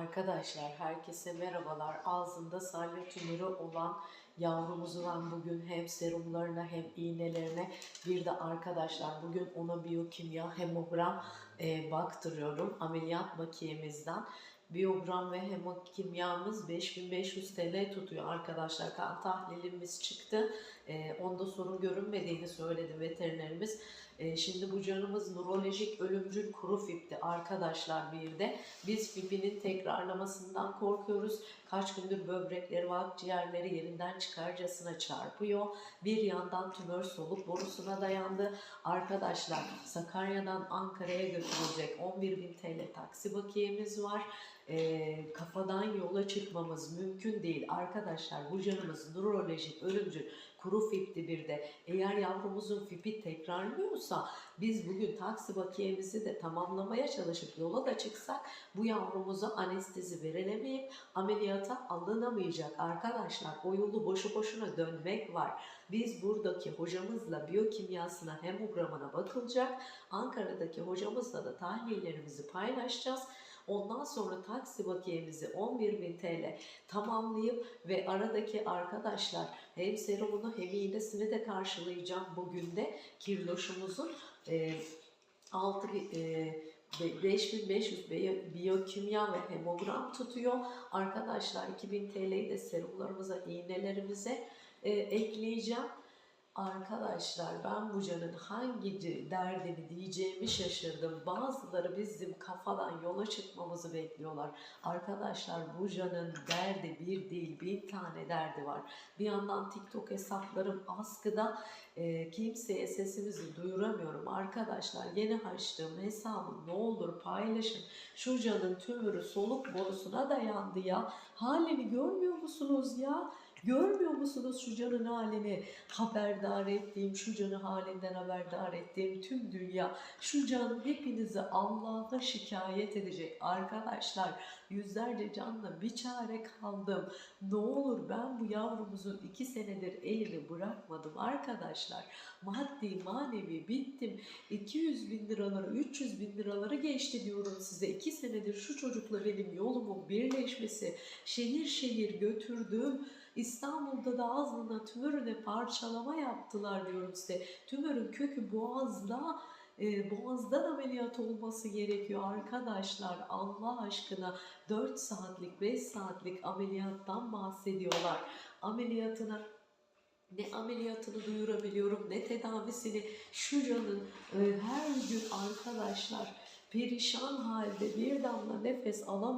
Arkadaşlar herkese merhabalar. Ağzında salya tümörü olan yavrumuzu ben bugün hem serumlarına hem iğnelerine bir de arkadaşlar bugün ona biyokimya hemogram e, baktırıyorum ameliyat makiyemizden. Biyogram ve hemokimyamız 5500 TL tutuyor arkadaşlar. Kan tahlilimiz çıktı. E, onda sorun görünmediğini söyledi veterinerimiz. E, şimdi bu canımız nörolojik ölümcül kuru fipti arkadaşlar bir de. Biz fibinin tekrarlamasından korkuyoruz. Kaç gündür böbrekleri ve akciğerleri yerinden çıkarcasına çarpıyor. Bir yandan tümör soluk borusuna dayandı. Arkadaşlar Sakarya'dan Ankara'ya götürülecek 11.000 TL taksi bakiyemiz var. Ee, kafadan yola çıkmamız mümkün değil. Arkadaşlar bu canımız nörolojik ölümcül kuru fipti bir de. Eğer yavrumuzun fipi tekrarlıyorsa biz bugün taksi bakiyemizi de tamamlamaya çalışıp yola da çıksak bu yavrumuza anestezi verilemeyip ameliyata alınamayacak arkadaşlar. O yolu boşu boşuna dönmek var. Biz buradaki hocamızla biyokimyasına hemogramına bakılacak. Ankara'daki hocamızla da tahlillerimizi paylaşacağız. Ondan sonra taksi bakiyemizi 11.000 TL tamamlayıp ve aradaki arkadaşlar hem serumunu hem iğnesini de karşılayacağım bugün de kirloşumuzun e, 6 e, 5500 biyo- biyokimya ve hemogram tutuyor. Arkadaşlar 2000 TL'yi de serumlarımıza, iğnelerimize e, ekleyeceğim. Arkadaşlar ben bu canın hangi derdini diyeceğimi şaşırdım. Bazıları bizim kafadan yola çıkmamızı bekliyorlar. Arkadaşlar bu canın derdi bir değil bin tane derdi var. Bir yandan TikTok hesaplarım askıda e, kimseye sesimizi duyuramıyorum. Arkadaşlar yeni açtığım hesabı ne olur paylaşın. Şu canın tümörü soluk borusuna dayandı ya. Halini görmüyor musunuz ya? Görmüyor musunuz şu canın halini? Haberdar ettiğim, şu canı halinden haberdar ettiğim tüm dünya, şu can hepinizi Allah'a şikayet edecek. Arkadaşlar yüzlerce canla bir çare kaldım. Ne olur ben bu yavrumuzun iki senedir elini bırakmadım arkadaşlar. Maddi manevi bittim. 200 bin liraları, 300 bin liraları geçti diyorum size. iki senedir şu çocukla benim yolumun birleşmesi, şehir şehir götürdüğüm İstanbul'da da ağzına tümörüne parçalama yaptılar diyorum size. Tümörün kökü boğazda e, boğazdan ameliyat olması gerekiyor arkadaşlar. Allah aşkına 4 saatlik 5 saatlik ameliyattan bahsediyorlar. Ameliyatına ne ameliyatını duyurabiliyorum ne tedavisini şu canın e, her gün arkadaşlar perişan halde bir damla nefes alamıyor